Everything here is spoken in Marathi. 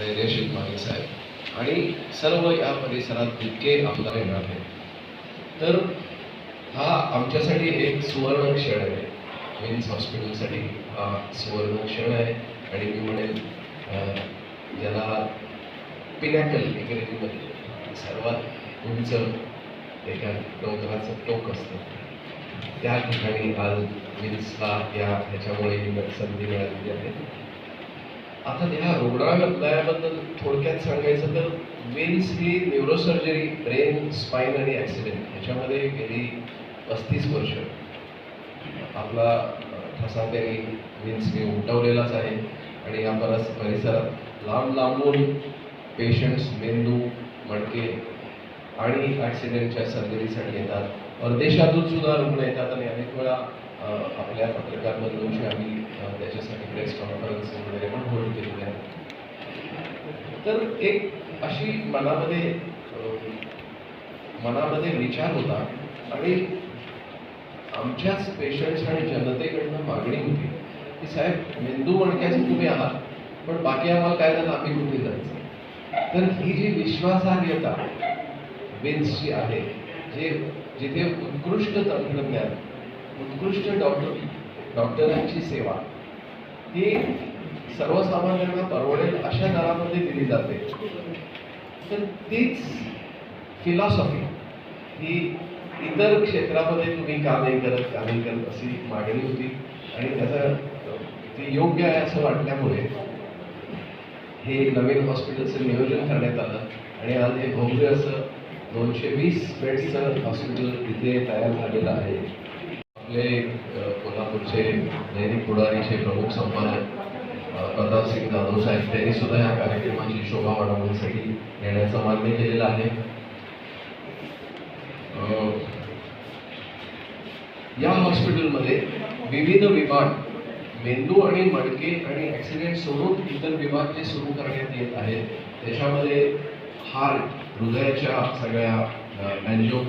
धैर्यशील माने साहेब आणि सर्व या परिसरात जितके आमदार येणार आहेत. तर हा आमच्यासाठी एक सुवर्ण क्षण आहे. विन्स हॉस्पिटलसाठी हा सुवर्ण क्षण आहे. आणि मी म्हणेल ज्याला पिनॅकल इंग्रजीमध्ये सर्वात उंच एका डोंगराचं टोक असतं. त्या ठिकाणी आज मिन्सला या ह्याच्यामुळे ही संधी मिळालेली आहे. आता ह्या रुग्णालयाबद्दल थोडक्यात सांगायचं तर विन्स ही न्यूरोसर्जरी ब्रेन स्पाईन आणि ॲक्सिडेंट ह्याच्यामध्ये गेली पस्तीस वर्ष. आपला अं, ठसा त्यांनी विन्सने उमटवलेलाच आहे आणि या परस परिसरात लांब लांबून पेशंट्स मेंदू मडके आणि ॲक्सिडेंटच्या सर्जरीसाठी येतात. परदेशातून सुद्धा रुग्ण येतात आणि अनेक वेळा आपल्या पत्रकार बंधूंशी आम्ही त्याच्यासाठी प्रेस कॉन्फरन्स वगैरे पण होल्ड केलेले आहेत. तर एक अशी मनामध्ये मनामध्ये विचार होता आणि आमच्याच पेशंट्स आणि जनतेकडनं मागणी होती की साहेब मेंदू मणक्याचे तुम्ही आहात पण बाकी आम्हाला काय झालं आम्ही कुठे जायचं? तर ही जी विश्वासार्हता वेन्सची आहे. जे जिथे उत्कृष्ट तंत्रज्ञान उत्कृष्ट डॉक्टर डॉक्टरांची सेवा ही सर्वसामान्यांना परवडेल अशा दरामध्ये दिली जाते. तर तीच फिलॉसॉफी ही इतर क्षेत्रामध्ये तुम्ही का नाही करत का नाही करत अशी मागणी होती. आणि त्याचं ते योग्य आहे असं वाटल्यामुळे हे नवीन हॉस्पिटलचं नियोजन करण्यात आलं. आणि आज हे भव्य असं दोनशे वीस बेडचं हॉस्पिटल तिथे तयार झालेलं आहे. आपले कोल्हापूरचे दैनिक पुढारीचे प्रमुख संपादक प्रतापसिंग जाधव साहेब त्यांनी सुद्धा या कार्यक्रमाची शोभा वाढवण्यासाठी येण्याचं मान्य केलेलं आहे. या हॉस्पिटलमध्ये विविध विभाग मेंदू आणि मडके आणि ॲक्सिडेंट सोडून इतर विभाग जे सुरू करण्यात येत आहेत त्याच्यामध्ये हार्ट हृदयाच्या सगळ्या अँजिओ